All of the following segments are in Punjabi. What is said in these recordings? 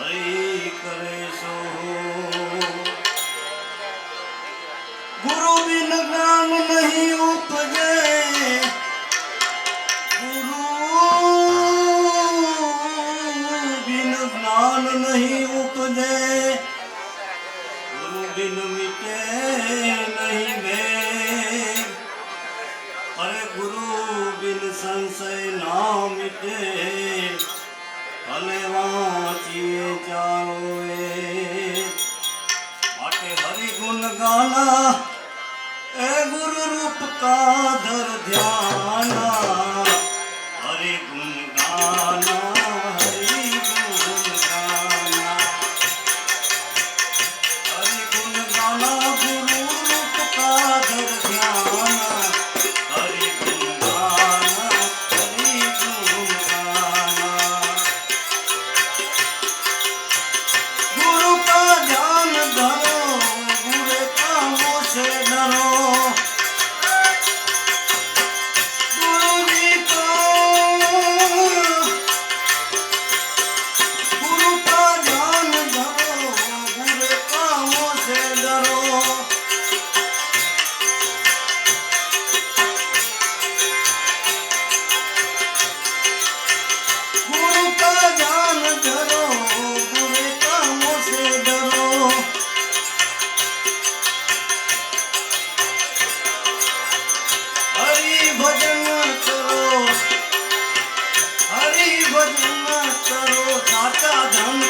ਹਰੀ ਕਰੇ ਸੋ ਗੁਰੂ ਬਿਨ ਨਾਮ ਨਹੀਂ ਉਪਜੇ। ਗੁਰੂ ਬਿਨ ਨਾਮ ਨਹੀਂ ਉਪਜੇ। ਗੁਰੂ ਬਿਨ ਮਿਟੇ ਨਹੀਂ ਮੇ ਅਰੇ ਗੁਰੂ ਬਿਨ ਸੰਸੈ ਨਾ ਮਿਟੇ। અને વાંચીએ ચારોએ માટે હરિગુણ ગાના એ ગુરુ રૂપ કા ધર ધ્યાન. cada um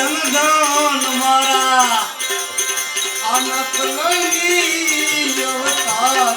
જનગણ મારા અનક લઈ અવતાર